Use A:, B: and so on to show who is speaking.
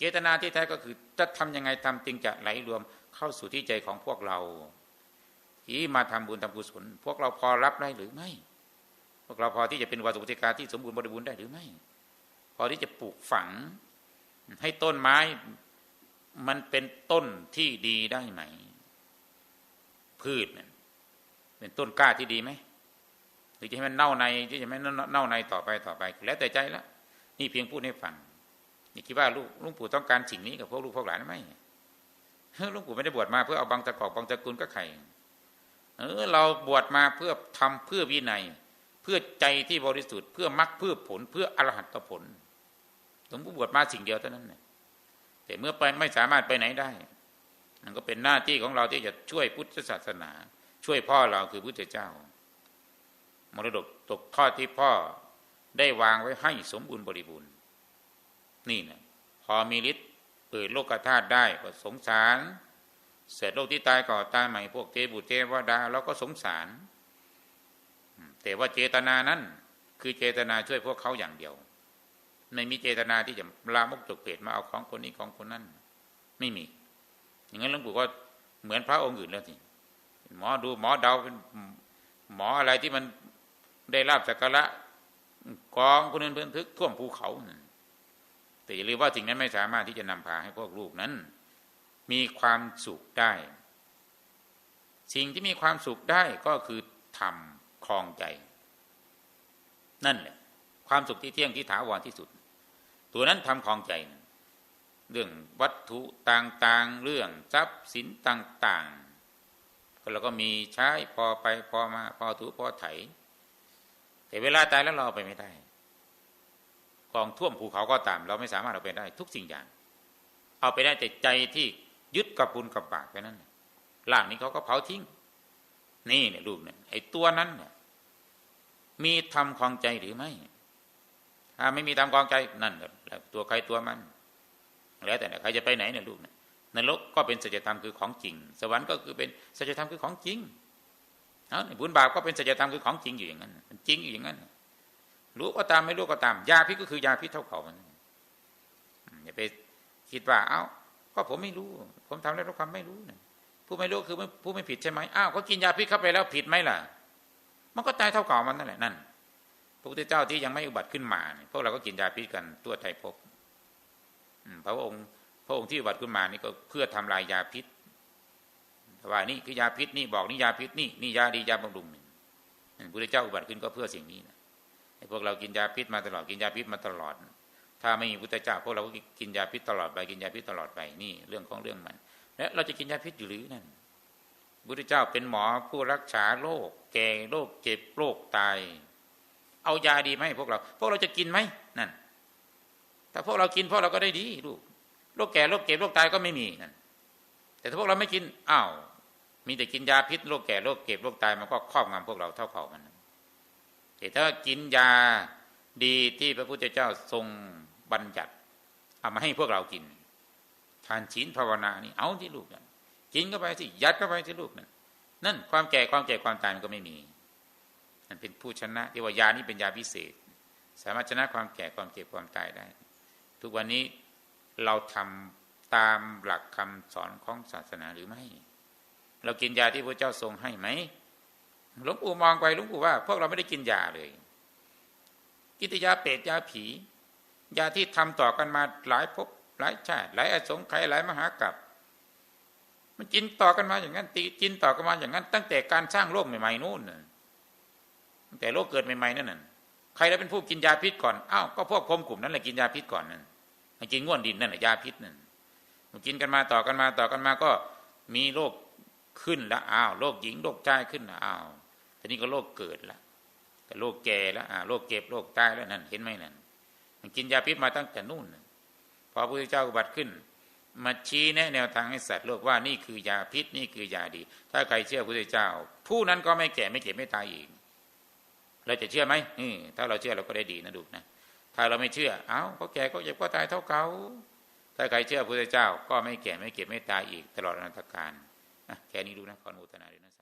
A: เจตนาที่แท้ก็คือจะทำยังไงทำจึงจะไหลรวมเข้าสู่ที่ใจของพวกเรา ที่มาทำบุญทำกุศล พวกเราพอรับได้หรือไม่ พวกเราพอที่จะเป็นวาสุปฏิกาที่สมบูรณ์บริบูรณ์ได้หรือไม่ พอที่จะปลูกฝัง ให้ต้นไม้มันเป็นต้นที่ดีได้ไหม พืชเนี่ยเป็นต้นกล้าที่ดีไหมหรือจะให้มันเน่าในที่จะไม่เน่าในต่อไปต่อไป แล้วแต่ใจละนี่เพียงพูดให้ฟัง นี่คิดว่าลูกลุงปู่ต้องการสิ่งนี้กับพวกลูกพวกหลานไหมลุงปู่ไม่ได้บวชมาเพื่อเอาบางตะกอกบางตะกุลก็ไข่เออเราบวชมาเพื่อทำเพื่อวินัย เพื่อใจที่บริสุทธิ์เพื่อมรรคเพื่อผล เพื่ออรหัตผลหลวงปู่บวชมาสิ่งเดียวเท่านั้นแต่เมื่อไปไม่สามารถไปไหนได้นั่นก็เป็นหน้าที่ของเราที่จะช่วยพุทธศาสนา ช่วยพ่อเราคือพุทธเจ้า มรดกตกทอดที่พ่อได้วางไว้ให้สมบูรณ์บริบูรณ์ นี่นะพอมีฤทธิ์เปิดโลกธาตุได้ก็สงสาร เสร็จโลกที่ตายก่อตายใหม่พวกเทบุเทวดาเราก็สงสาร แต่ว่าเจตนานั้น คือเจตนาช่วยพวกเขาอย่างเดียว ไม่มีเจตนาที่จะลามกจกเปรตมาเอาของคนนี้ของคนนั้น ไม่มี อย่างนั้นหลวงปู่ก็เหมือนพระองค์อื่นแล้วสิหมอดูหมอเดาเป็นหมออะไรที่มันได้ลาบสักการะกองคนอื่นเพื่อนทึกท่วมภูเขา แต่อย่าลืมว่าสิ่งนั้นไม่สามารถที่จะนำพาให้พวกลูกนั้น มีความสุขได้ สิ่งที่มีความสุขได้ก็คือธรรมคลองใจ นั่นแหละ ความสุขที่เที่ยงที่ถาวรที่สุด ตัวนั้นทำคลองใจ เรื่องวัตถุต่างๆ เรื่องทรัพย์สินต่างๆก็เราก็มีใช้พอไปพอมาพอถูพอไถ แต่เวลาตายแล้วเราไปไม่ได้ กองท่วมภูเขาก็ตาม เราไม่สามารถเอาไปได้ทุกสิ่งอย่าง เอาไปได้แต่ใจที่ยึดกับบุญกับปากไปนั้นล่างนี้เขาก็เผาทิ้ง นี่เนี่ยลูกเนี่ยไอ้ตัวนั้นเนี่ยมีทำคลองใจหรือไม่ ถ้าไม่มีทำคลองใจนั่นตัวใครตัวมัน แล้วแต่ใครจะไปไหนเนี่ยลูกเนี่ยนรกก็เป็นสัจธรรมคือของจริง สวรรค์ก็คือเป็นสัจธรรมคือของจริงเอาบุญบาปก็เป็นสัจธรรมคือของจริงอยู่อย่างนั้น มันจริงอยู่อย่างนั้น รู้ก็ตามไม่รู้ก็ตาม ยาพิษก็คือยาพิษเท่าเขามันอย่าไปคิดว่า เอ้าก็ผมไม่รู้ ผมทำแล้วด้วยความไม่รู้นะผู้ไม่รู้คือผู้ไม่ผิดใช่ไหมอ้าวก็กินยาพิษเข้าไปแล้วผิดไหมล่ะ มันก็ตายเท่าเก่ามันนั่นแหละนั่นพระพุทธเจ้าที่ยังไม่อุบัติขึ้นมาพวกเราก็กินยาพิษกันตัวไทยพบพระองค์ พระองค์ที่อุบัติขึ้นมานี่ก็เพื่อทำลายยาพิษว่านี่คือยาพิษนี่บอกนี่ยาพิษนี่นี่ยาดียาบำรุงนี่พระพุทธเจ้าอุบัติขึ้นก็เพื่อสิ่งนี้นะ พวกเรากินยาพิษมาตลอดกินยาพิษมาตลอด ถ้าไม่มีพุทธเจ้าพวกเราก็กินยาพิษตลอดไปกินยาพิษตลอดไปนี่เรื่องของเรื่องมัน และเราจะกินยาพิษอยู่หรือนั่นพุทธเจ้าเป็นหมอผู้รักษาโรคแก่โรคเจ็บโรคตาย เอายาดีไหมพวกเรา พวกเราจะกินไหมนั่นถ้าพวกเรากินพวกเราก็ได้ดีลูกโรคแก่โรคเจ็บโรคตายก็ไม่มีนั่นแต่ถ้าพวกเราไม่กินอ้าวมีแต่กินยาพิษโรคแก่โรคเจ็บโรคตายมันก็ครอบงำพวกเราเท่าเขามัน แต่ถ้ากินยาดีที่พระพุทธเจ้าทรงบัญญัติเอามาให้พวกเรากิน ทานศีลภาวนานี่เอาที่ลูกนั่นกินเข้าไปสิยัดเข้าไปที่ลูกนั่นนั่นความแก่ความแก่ความตายมันก็ไม่มีนั่นเป็นผู้ชนะที่ว่ายานี้เป็นยาพิเศษ สามารถชนะความแก่ความเจ็บความตายได้ ทุกวันนี้เราทำตามหลักคำสอนของศาสนาหรือไม่ เรากินยาที่พระเจ้าทรงให้ไหม หลวงปู่มองไปหลวงปู่ว่า พวกเราไม่ได้กินยาเลย กินยาเปรตยาผี ยาที่ทำต่อกันมาหลายภพหลายชาติหลายอสงไขยหลายมหากรัปมันกินต่อกันมาอย่างนั้น ตีกินต่อกันมาอย่างนั้น ตั้งแต่การสร้างโลกใหม่ๆนู่นตั้งแต่โลกเกิดใหม่ๆนั่นน่ะใครแล้วเป็นผู้กินยาพิษก่อนอ้าวก็พวกพรมกลุ่มนั้นแหละกินยาพิษก่อนนั่นมันกินง่วนดินนั่นแหละยาพิษนั่นมันกินกันมาต่อกันมาต่อกันมาก็มีโรคขึ้นแล้วอ้าวโรคหญิงโรคชายขึ้นอ้าว ทีนี้ก็โรคเกิดแล้วก็โรคแก่แล้วอ่าโรคเก็บโรคตายแล้วนั่นเห็นไหมนั่นมันกินยาพิษมาตั้งแต่นู่นพอพระพุทธเจ้าอุบัติขึ้น มาชี้แนะแนวทางให้สัตว์โลกว่านี่คือยาพิษนี่คือยาดี ถ้าใครเชื่อพระพุทธเจ้า ผู้นั้นก็ไม่แก่ไม่เจ็บไม่ตายอีกเราจะเชื่อไหมถ้าเราเชื่อเราก็ได้ดีนะดูนะถ้าเราไม่เชื่อ เอ้าก็แก่ก็เจ็บก็ตายเท่าเก่าถ้าใครเชื่อพระพุทธเจ้า ก็ไม่แก่ไม่เก็บไม่ตายอีกตลอดอนันตกาลแค่นี้ดูนะขอนุโมทนาด้วยนะ